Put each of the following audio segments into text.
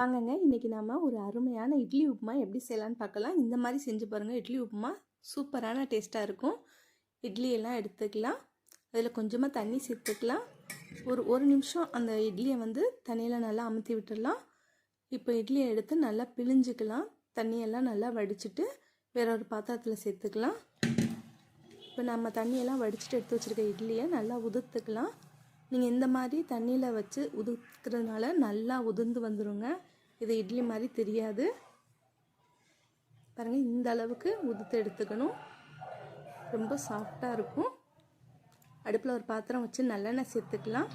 வாங்கங்க இன்றைக்கி நாம் ஒரு அருமையான இட்லி உப்புமா எப்படி செய்யலான்னு பார்க்கலாம். இந்த மாதிரி செஞ்சு பாருங்கள் இட்லி உப்புமா சூப்பரான டேஸ்ட்டாக இருக்கும். இட்லியெல்லாம் எடுத்துக்கலாம். அதில் கொஞ்சமாக தண்ணி சேர்த்துக்கலாம். ஒரு ஒரு நிமிஷம் அந்த இட்லியை வந்து தண்ணியில் நல்லா அமுத்தி விட்டுடலாம். இப்போ இட்லியை எடுத்து நல்லா பிழிஞ்சுக்கலாம். தண்ணியெல்லாம் நல்லா வடிச்சிட்டு வேற ஒரு பாத்திரத்தில் சேர்த்துக்கலாம். இப்போ நம்ம தண்ணியெல்லாம் வடிச்சிட்டு எடுத்து வச்சுருக்க இட்லியை நல்லா உதிர்த்துக்கலாம் நீங்கள் இந்த மாதிரி தண்ணியில் வச்சு உதுக்கிறதுனால நல்லா உதிர்ந்து வந்துடுங்க இது இட்லி மாதிரி தெரியாது. பாருங்கள் இந்த அளவுக்கு உதுத்து எடுத்துக்கணும். ரொம்ப சாஃப்டாக இருக்கும். அடுப்பில் ஒரு பாத்திரம் வச்சு நல்லெண்ணெய் சேர்த்துக்கலாம்.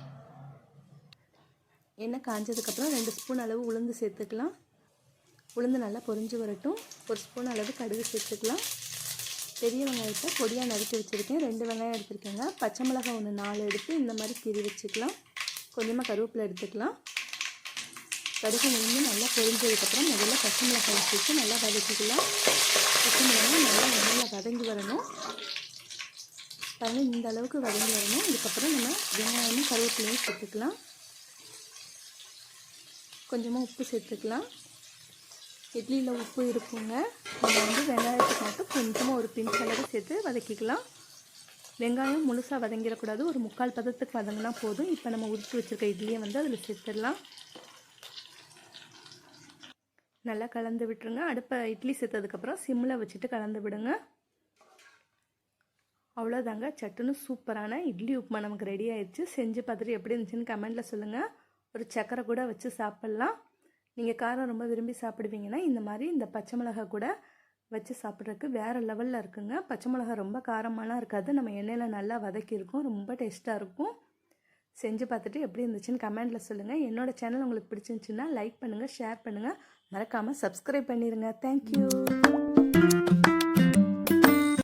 எண்ணெய் காஞ்சதுக்கப்புறம் ரெண்டு ஸ்பூன் அளவு உளுந்து சேர்த்துக்கலாம். உளுந்து நல்லா பொரிஞ்சு வரட்டும். ஒரு ஸ்பூன் அளவு கடுகு சேர்த்துக்கலாம். பெரிய வெங்காயத்தை பொடியாக நறுக்கி வச்சுருக்கேன். ரெண்டு வெங்காயம் எடுத்துருக்கேங்க. பச்சை மிளகாய் ஒன்று நாலு எடுத்து இந்த மாதிரி கீறி வச்சுக்கலாம். கொஞ்சமாக கருவேப்பிலை எடுத்துக்கலாம். கடுகு முடிஞ்சு நல்லா பொரிஞ்சதுக்கப்புறம் முதல்ல பச்சை மிளகாய் சேர்த்து நல்லா வதக்கிக்கலாம். பச்சை மிளகாய் நல்லா எண்ணெயில் வதங்கி வரணும். பாருங்கள் இந்த அளவுக்கு வதங்கி வரணும். இதுக்கப்புறம் நம்ம வெங்காயமும் கருவேப்பிலையும் சேர்த்துக்கலாம். கொஞ்சமாக உப்பு சேர்த்துக்கலாம். இட்லியில் உப்பு இருக்குங்க. நம்ம வந்து வெங்காயத்துக்கு மட்டும் கொஞ்சமாக ஒரு பிஞ்ச் அளவு சேர்த்து வதக்கிக்கலாம். வெங்காயம் முழுசாக வதங்கிடக்கூடாது. ஒரு முக்கால் பதத்துக்கு வதங்கினா போதும். இப்போ நம்ம உரித்து வச்சுருக்க இட்லியை வந்து அதில் சேர்த்துடலாம். நல்லா கலந்து விட்டுருங்க. அடுப்பை இட்லி சேர்த்ததுக்கப்புறம் சிம்மில் வச்சுட்டு கலந்து விடுங்க. அவ்வளோதாங்க சட்டுன்னு சூப்பரான இட்லி உப்புமா நமக்கு ரெடி ஆயிடுச்சு. செஞ்சு பார்த்துட்டு எப்படி இருந்துச்சுன்னு கமெண்ட்டில் சொல்லுங்கள் ஒரு சக்கரை கூட வச்சு சாப்பிட்லாம். நீங்கள் காரம் ரொம்ப விரும்பி சாப்பிடுவீங்கன்னா இந்த மாதிரி இந்த பச்சை மிளகா கூட வச்சு சாப்பிட்றதுக்கு வேறு லெவலில் இருக்குங்க. பச்சை மிளகா ரொம்ப காரமாலாம் இருக்காது. நம்ம எண்ணெயில் நல்லா வதக்கியிருக்கோம். ரொம்ப டேஸ்ட்டாக இருக்கும். செஞ்சு பார்த்துட்டு எப்படி இருந்துச்சுன்னு கமெண்ட்டில் சொல்லுங்கள் என்னோடய சேனல் உங்களுக்கு பிடிச்சிருந்துச்சுன்னா லைக் பண்ணுங்கள் ஷேர் பண்ணுங்கள் மறக்காமல் சப்ஸ்கிரைப் பண்ணிடுங்க தேங்க்யூ